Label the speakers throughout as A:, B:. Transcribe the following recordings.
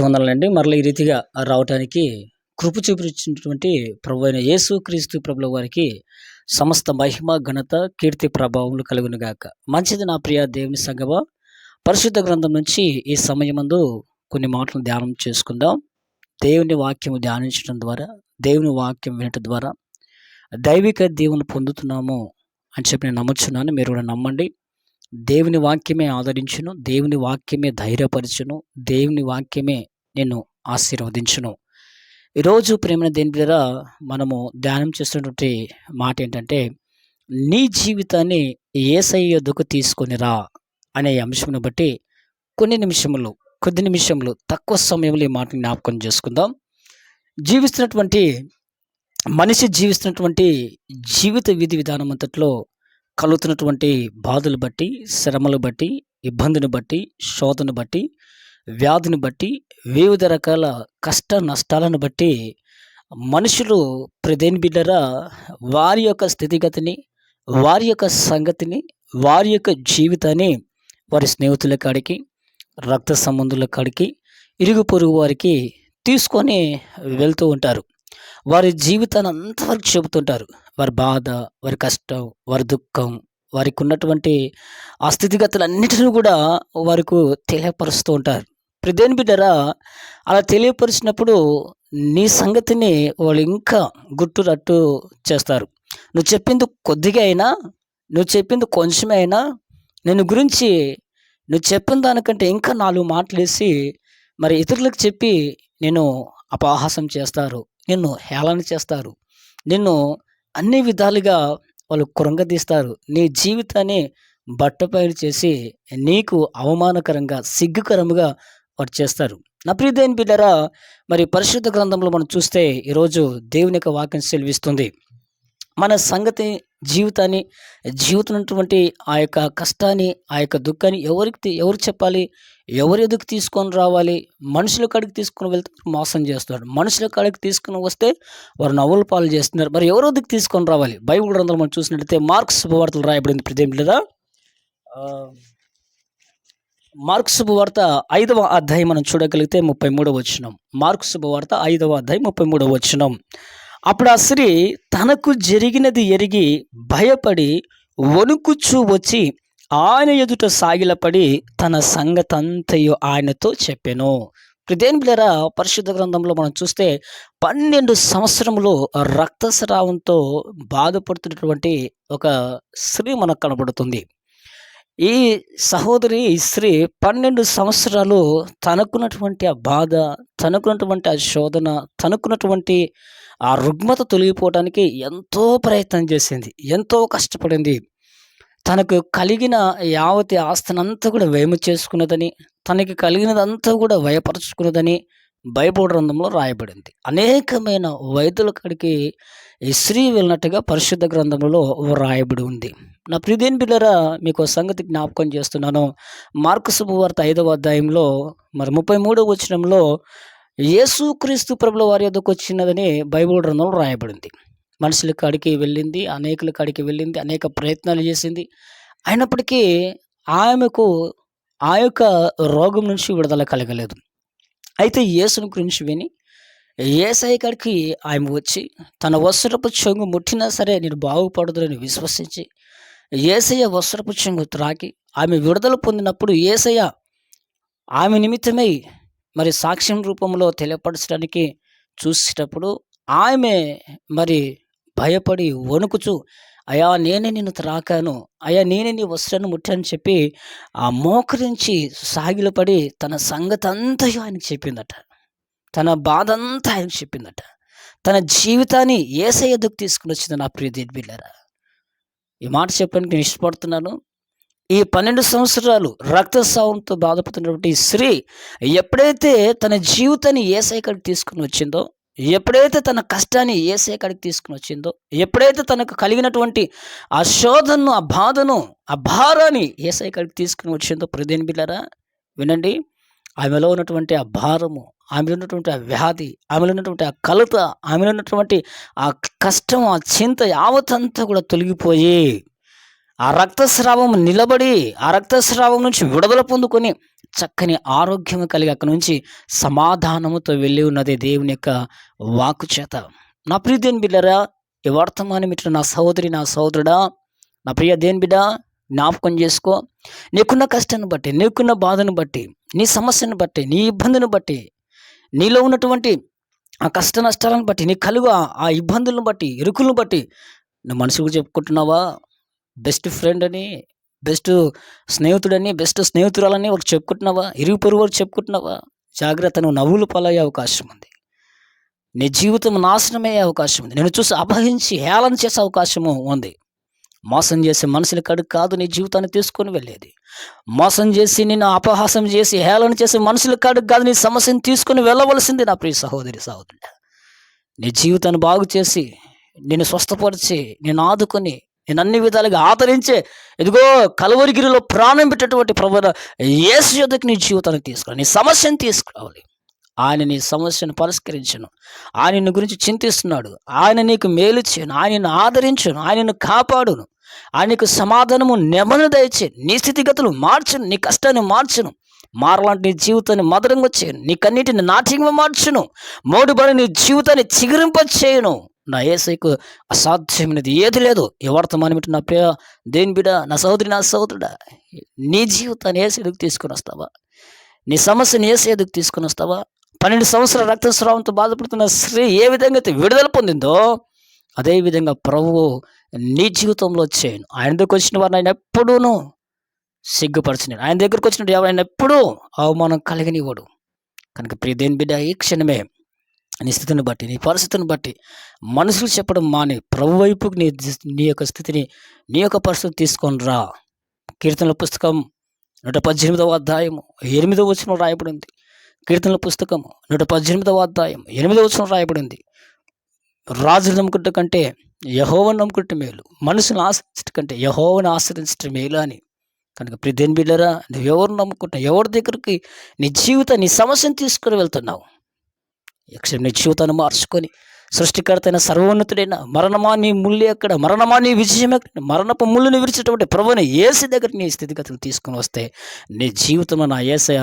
A: బట్టి వందనాలండి. మరలా ఈ రీతిగా రావటానికి కృప చూపించినటువంటి ప్రభు అయిన యేసు క్రీస్తు ప్రభుల వారికి సమస్త మహిమ ఘనత కీర్తి ప్రభావములు కలుగునుగాక. మంచిది నా ప్రియ దేవుని సంగమ పరిశుద్ధ గ్రంథం నుంచి ఈ సమయమందు కొన్ని మాటలు ధ్యానం చేసుకుందాం. దేవుని వాక్యం ధ్యానించడం ద్వారా దేవుని వాక్యం వినటం ద్వారా దైవిక దేవుని పొందుతున్నాము అని చెప్పి నేను నమ్ముచున్నాను. మీరు కూడా నమ్మండి. దేవుని వాక్యమే ఆదరించును. దేవుని వాక్యమే ధైర్యపరచును. దేవుని వాక్యమే నిన్ను ఆశీర్వదించును. ఈరోజు ప్రేమ దేని ద్వారా మనము ధ్యానం చేస్తున్నటువంటి మాట ఏంటంటే నీ జీవితాన్ని ఏసై యొద్దకు తీసుకొనిరా అనే అంశంను బట్టి కొన్ని నిమిషములు కొద్ది నిమిషములు తక్కువ సమయంలో ఈ మాటను జ్ఞాపకం చేసుకుందాం. జీవిస్తున్నటువంటి మనిషి జీవిస్తున్నటువంటి జీవిత విధి విధానం అంతట్లో కలుగుతున్నటువంటి బాధలు బట్టి శ్రమలు బట్టి ఇబ్బందిని బట్టి శోధను బట్టి వ్యాధిని బట్టి వివిధ రకాల కష్ట నష్టాలను బట్టి మనుషులు ప్రదేని బిడ్డరా వారి యొక్క స్థితిగతిని వారి యొక్క సంగతిని వారి యొక్క జీవితాన్ని వారి స్నేహితుల కాడికి రక్త సంబంధుల కాడికి ఇరుగు పొరుగు వారికి తీసుకొని వెళ్తూ ఉంటారు. వారి జీవితాన్ని అంతవరకు చెబుతుంటారు. వారి బాధ వారి కష్టం వారి దుఃఖం వారికి ఉన్నటువంటి ఆ స్థితిగతులన్నిటిని కూడా వారికి తెలియపరుస్తూ ఉంటారు. ప్రదేని బిడ్డరా అలా తెలియపరిచినప్పుడు నీ సంగతిని వాళ్ళు ఇంకా గుట్టురట్టు చేస్తారు. నువ్వు చెప్పింది కొద్దిగా అయినా నువ్వు చెప్పింది కొంచెమే అయినా నేను గురించి నువ్వు చెప్పిన దానికంటే ఇంకా నాలుగు మాటలేసి మరి ఇతరులకు చెప్పి నేను అపహాసం చేస్తారు నిన్ను హేళన చేస్తారు నిన్ను అన్ని విధాలుగా వాళ్ళు కృంగదీస్తారు నీ జీవితాన్ని బట్టపైరు చేసి నీకు అవమానకరంగా సిగ్గుకరముగా వారు చేస్తారు. నా ప్రియదేని బిడ్డరా మరి పరిశుద్ధ గ్రంథంలో మనం చూస్తే ఈరోజు దేవుని యొక్క వాక్యం సెలవిస్తుంది. మన సంగతి జీవితాన్ని జీవితున్నటువంటి ఆ యొక్క కష్టాన్ని ఆ యొక్క దుఃఖాన్ని ఎవరికి ఎవరు చెప్పాలి? ఎవరు ఎదుగు తీసుకొని రావాలి? మనుషుల కాడికి తీసుకొని వెళ్తే మోసం చేస్తున్నారు. మనుషుల కాడికి తీసుకొని వస్తే వారు నవ్వుల పాలు చేస్తున్నారు. మరి ఎవరు ఎదుగు తీసుకొని రావాలి? బైబుల్ గ్రంథం మనం చూసినట్లయితే మార్క్స్ వార్తలు రాయబడింది. లేదా మార్క్స్ శుభవార్త ఐదవ అధ్యాయం మనం చూడగలిగితే ముప్పై మూడవ వచ్చినాం మార్క్స్ శుభవార్త ఐదవ అధ్యాయం ముప్పై మూడవ వచ్చినం అప్పుడు ఆ స్త్రీ తనకు జరిగినది ఎరిగి భయపడి వణుకుచూ వచ్చి ఆయన ఎదుట సాగిలపడి తన సంగతంతయు ఆయనతో చెప్పెను. దేని బిలరా పరిశుద్ధ గ్రంథంలో మనం చూస్తే పన్నెండు సంవత్సరంలో రక్తస్రావంతో బాధపడుతున్నటువంటి ఒక స్త్రీ మనకు కనబడుతుంది. ఈ సహోదరి ఈ స్త్రీ పన్నెండు సంవత్సరాలు తనకున్నటువంటి ఆ బాధ తనకున్నటువంటి ఆ శోధన తనకున్నటువంటి ఆ రుగ్మత తొలగిపోవడానికి ఎంతో ప్రయత్నం చేసింది ఎంతో కష్టపడింది. తనకు కలిగిన యావతి ఆస్తినంతా కూడా వ్యయము చేసుకున్నదని తనకి కలిగినదంతా కూడా భయపరుచుకున్నదని బైబుల్ గ్రంథంలో రాయబడింది. అనేకమైన వైద్యుల కాడికి స్త్రీ వెళ్ళినట్టుగా పరిశుద్ధ గ్రంథంలో రాయబడి ఉంది. నా ప్రిదేన్ బిల్లరా మీకు సంగతి జ్ఞాపకం చేస్తున్నాను. మార్కు శుభవార్త ఐదవ అధ్యాయంలో మరి ముప్పై మూడవ వచనంలో యేసుక్రీస్తు ప్రభుల వారి యొద్దకు వచ్చినదని బైబుల్ గ్రంథంలో రాయబడింది. మనుషుల కాడికి వెళ్ళింది అనేకుల కాడికి వెళ్ళింది అనేక ప్రయత్నాలు చేసింది. అయినప్పటికీ ఆమెకు ఆ యొక్క రోగం నుంచి విడుదల కలగలేదు. అయితే యేసుని గురించి విని ఏసఐ కాడికి ఆమె వచ్చి తన వస్త్రపు చెంగు ముట్టినా సరే నేను బాగుపడదులని విశ్వసించి ఏసయ్య వస్త్రపు చెంగు త్రాకి ఆమె విడుదల పొందినప్పుడు ఏసయ్య ఆమె నిమిత్తమై మరి సాక్ష్యం రూపంలో తెలియపరచడానికి చూసేటప్పుడు ఆమె మరి భయపడి వణుకుచు అయా నేనే నిన్ను త్రాకాను. అయా నేనే నీ వస్త్రాన్ని ముట్టని చెప్పి ఆ మోకరించి సాగిలపడి తన సంగతి అంతా ఆయనకు చెప్పిందట. తన బాధ అంతా ఆయనకు చెప్పిందట. తన జీవితాన్ని ఏసై దుక్కు తీసుకుని వచ్చింది నా ప్రియ బిడ్డరా. ఈ మాట చెప్పడానికి నేను ఇష్టపడుతున్నాను. ఈ పన్నెండు సంవత్సరాలు రక్తస్రావంతో బాధపడుతున్నటువంటి స్త్రీ ఎప్పుడైతే తన జీవితాన్ని ఏసై కడికి తీసుకుని వచ్చిందో ఎప్పుడైతే తన కష్టాన్ని ఏసై కాడికి తీసుకుని వచ్చిందో ఎప్పుడైతే తనకు కలిగినటువంటి ఆ శోధనను ఆ బాధను ఆ భారాన్ని ఏసై కాడికి తీసుకుని వచ్చిందో ప్రదేని బిళ్ళరా వినండి. ఆమెలో ఉన్నటువంటి ఆ భారము ఆమెలో ఉన్నటువంటి ఆ వ్యాధి ఆమెలో ఉన్నటువంటి ఆ కలత ఆమెలో ఉన్నటువంటి ఆ కష్టం ఆ చింత యావతంతా కూడా తొలగిపోయి ఆ రక్తస్రావం నిలబడి ఆ రక్తస్రావం నుంచి విడుదల పొందుకొని చక్కని ఆరోగ్యం కలిగి అక్కడి నుంచి సమాధానముతో వెళ్ళి ఉన్నది దేవుని యొక్క వాకు చేత. నా ప్రియ దేని బిడ్డరా ఈ వర్తమానం ఇట్లా నా సహోదరి నా సహోదరుడా నా ప్రియ దేని బిడ్డ జ్ఞాపకం చేసుకో. నీకున్న కష్టాన్ని బట్టి నీకున్న బాధను బట్టి నీ సమస్యను బట్టి నీ ఇబ్బందిని బట్టి నీలో ఉన్నటువంటి ఆ కష్ట నష్టాలను బట్టి నీ కలుగు ఆ- ఆ ఇబ్బందులను బట్టి ఇరుకులను బట్టి నువ్వు మనసుకు చెప్పుకుంటున్నావా? బెస్ట్ ఫ్రెండ్ అని బెస్ట్ స్నేహితుడని బెస్ట్ స్నేహితురాలని ఒకటి చెప్పుకుంటున్నావా? ఇరుగు పొరుగు వారు చెప్పుకుంటున్నావా? జాగ్రత్త నువ్వు నవ్వులు పాలయ్యే అవకాశం ఉంది. నీ జీవితం నాశనమయ్యే అవకాశం ఉంది. నేను చూసి అపహరించి హేళన చేసే అవకాశము ఉంది. మోసం చేసే మనుషుల కాడికి కాదు నీ జీవితాన్ని తీసుకొని వెళ్ళేది. మోసం చేసి నిన్ను అపహాసం చేసి హేళన చేసే మనుషుల కాడికి కాదు నీ సమస్యను తీసుకొని వెళ్ళవలసింది నా ప్రియ సహోదరి సహోదరుడు. నీ జీవితాన్ని బాగు చేసి నిన్ను స్వస్థపరిచి నేను ఆదుకొని నేను అన్ని విధాలుగా ఆదరించే ఇదిగో కలవరిగిరిలో ప్రాణం పెట్టేటువంటి ప్రభుత్వ యేసు యొద్దకు నీ జీవితాన్ని తీసుకురావాలి నీ సమస్యను తీసుకురావాలి. ఆయన నీ సమస్యను పరిష్కరించను. ఆయన నీ గురించి చింతిస్తున్నాడు. ఆయన నీకు మేలు చేయను. ఆయనను ఆదరించను. ఆయనను కాపాడును. ఆయనకు సమాధానము నెమను దయచే నీ స్థితిగతులు మార్చును. నీ కష్టాన్ని మార్చును. మారలాంటి నీ జీవితాన్ని మధురంగా చేయను. నీ కన్నిటిని నాట్యంగా మార్చును. మోడుబడి నీ జీవితాన్ని చిగురింప చేయను నా ఏసైకు అసాధ్యమైనది. ఏది లేదు. ఈ వర్తమానం ఏంటి నా ప్రియ దేని బిడ నా సహోదరి నా సహోదరుడా నీ జీవితాన్ని ఏసు ఎదుగు తీసుకొని వస్తావా? నీ సమస్యని ఏసు ఎదుగు తీసుకొని వస్తావా? పన్నెండు సంవత్సరాల రక్తస్రావంతో బాధపడుతున్న స్త్రీ ఏ విధంగా అయితే విడుదల పొందిందో అదే విధంగా ప్రభువు నీ జీవితంలో చేయను ఆయన దగ్గరకు వచ్చిన వారిని ఆయన ఎప్పుడూను సిగ్గుపరచని ఆయన దగ్గరకు వచ్చిన ఆయన ఎప్పుడూ అవమానం కలిగనివ్వడు. కనుక ప్రియ దేని బిడ్డ ఈ క్షణమే నీ స్థితిని బట్టి నీ పరిస్థితిని బట్టి మనుషులు చెప్పడం మాని. ప్రభు వైపుకి నీ నీ యొక్క స్థితిని నీ యొక్క పరిస్థితి తీసుకొని రా. కీర్తనల పుస్తకం నూట పద్దెనిమిదవ అధ్యాయము ఎనిమిదవ వచ్చిన రాయబడింది. కీర్తనల పుస్తకం నూట పద్దెనిమిదవ అధ్యాయం ఎనిమిదవ వచ్చిన రాయబడింది. రాజులు నమ్ముకుంట కంటే యహోవను నమ్ముకుంటే మేలు. మనుషులను ఆశ్రయించడం కంటే యహోవను ఆశ్రయించడం మేలు అని. కనుక ప్రతిని బిడ్డరా నువ్వు ఎవరు నమ్ముకుంటావు ఎవరి దగ్గరికి నీ జీవితాన్ని నీ సమస్యను తీసుకుని వెళ్తున్నావు? యక్ష నీ జీవితాన్ని మార్చుకొని సృష్టికర్తైన సర్వోన్నతుడైన మరణమా నీ ముళ్ళు ఎక్కడ మరణమా నీ విజయం ఎక్కడ మరణపు ముళ్ళుని విరిచేటువంటి ప్రభుని ఏసి దగ్గర నీ స్థితిగతులు తీసుకొని వస్తే నీ జీవితంలో నా ఏసయ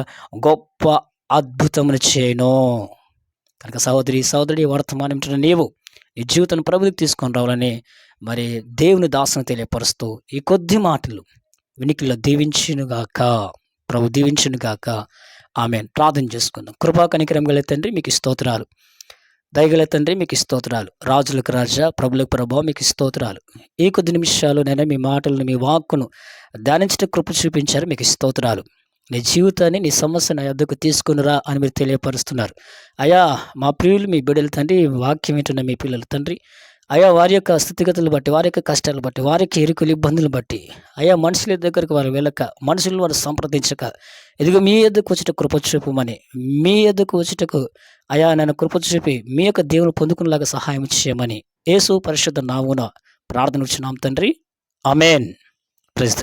A: గొప్ప అద్భుతమును చేయను. కనుక సహోదరి సహోదరి వర్తమానం ఏంటంటే నీవు నీ జీవితాన్ని ప్రభుకి తీసుకొని రావాలని మరి దేవుని దాసను తెలియపరుస్తూ ఈ కొద్ది మాటలు వినికిలో దీవించునుగాక ప్రభు దీవించునుగాక ఆమె ప్రార్థన చేసుకుందాం. కృపా కనికరం గల తండ్రి మీకు స్తోత్రాలు. దయగల తండ్రి మీకు స్తోత్రాలు. రాజులకు రాజా ప్రభులకు ప్రభావ మీకు స్తోత్రాలు. ఈ కొద్ది నిమిషాలు నేను మీ మాటలను మీ వాక్కును ధ్యానించిన కృప చూపించారు మీకు స్తోత్రాలు. నీ జీవితాన్ని నీ సమస్యను నా యొద్దకు తీసుకునిరా అని మీరు తెలియపరుస్తున్నారు. అయా మా ప్రియులు మీ బిడ్డల తండ్రి వాక్యం వింటున్న మీ పిల్లల తండ్రి అయా వారి యొక్క స్థితిగతులు బట్టి వారి యొక్క కష్టాలు బట్టి వారి యొక్క ఇరుకులు ఇబ్బందులు బట్టి అయా మనుషుల దగ్గరకు వారు వెళ్ళక మనుషులను వారు సంప్రదించక ఇదిగో మీ ఎద్దుకు వచ్చేట కృప చూపమని మీ ఎద్దుకు వచ్చేటకు అయా నన్ను కృప చూపి మీ యొక్క దేవుని పొందుకునేలాగా సహాయం చేయమని యేసు పరిశుద్ధ నావున ప్రార్థన వచ్చినాం తండ్రి. అమేన్ ప్రెజ్